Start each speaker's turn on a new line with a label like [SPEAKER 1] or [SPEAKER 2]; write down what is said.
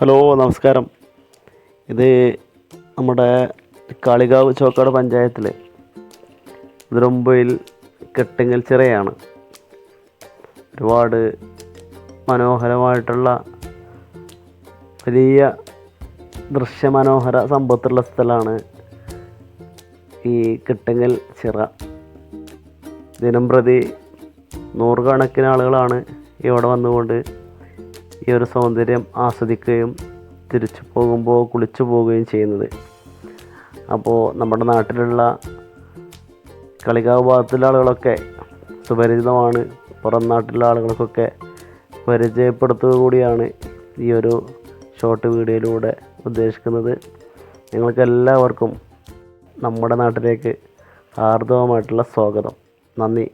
[SPEAKER 1] Hello നമസ്കാരം. ഇത് നമ്മുടെ കാളികാവ് ചോക്കാട് പഞ്ചായത്തിലെ ഇതിരുമ്പയിൽ കെട്ടിങ്ങൽ ചിറയാണ്. ഒരുപാട് മനോഹരമായിട്ടുള്ള വലിയ ദൃശ്യമനോഹര സമ്പത്തുള്ള സ്ഥലമാണ് ഈ കെട്ടിങ്ങൽ ചിറ. ദിനം പ്രതി നൂറുകണക്കിന് ആളുകളാണ് ഇവിടെ വന്നുകൊണ്ട് ഈ ഒരു സൗന്ദര്യം ആസ്വദിക്കുകയും തിരിച്ചു പോകുമ്പോൾ കുളിച്ചു പോവുകയും ചെയ്യുന്നത്. അപ്പോൾ നമ്മുടെ നാട്ടിലുള്ള കളികാവ് ഭാഗത്തുള്ള ആളുകളൊക്കെ സുപരിചിതമാണ്. പുറം നാട്ടിലുള്ള ആളുകൾക്കൊക്കെ പരിചയപ്പെടുത്തുക കൂടിയാണ് ഈ ഒരു ഷോർട്ട് വീഡിയോയിലൂടെ ഉദ്ദേശിക്കുന്നത്. നിങ്ങൾക്ക് എല്ലാവർക്കും നമ്മുടെ നാട്ടിലേക്ക് ഹാർദവമായിട്ടുള്ള സ്വാഗതം. നന്ദി.